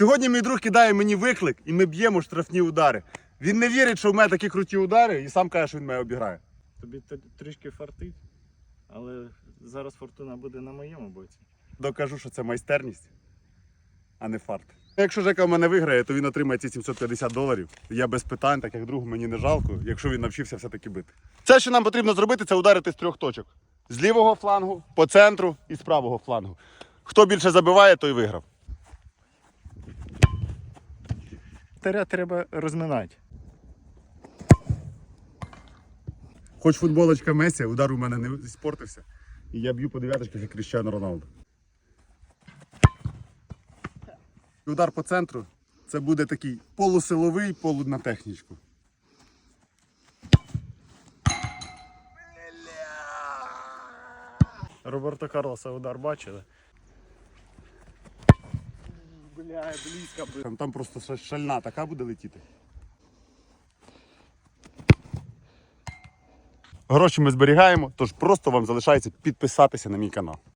Сьогодні мій друг кидає мені виклик, і ми б'ємо штрафні удари. Він не вірить, що в мене такі круті удари, і сам каже, що він мене обіграє. Тобі трішки фартить, але зараз фортуна буде на моєму боці. Докажу, що це майстерність, а не фарт. Якщо Жека в мене виграє, то він отримає ці 750 доларів. Я без питань, так як другу мені не жалко, якщо він навчився все-таки бити. Все, що нам потрібно зробити, це ударити з трьох точок: з лівого флангу, по центру і з правого флангу. Хто більше забиває, той виграв. Теря треба розминати. Хоч футболочка Месі, удар у мене не спортився. І я б'ю по дев'яточках як Кріщано Роналду. Удар по центру це буде такий полусиловий, полу на технічку. Роберто Карлоса удар бачили. Бля, близько. Там, там просто шальна така буде летіти. Гроші ми зберігаємо, тож просто вам залишається підписатися на мій канал.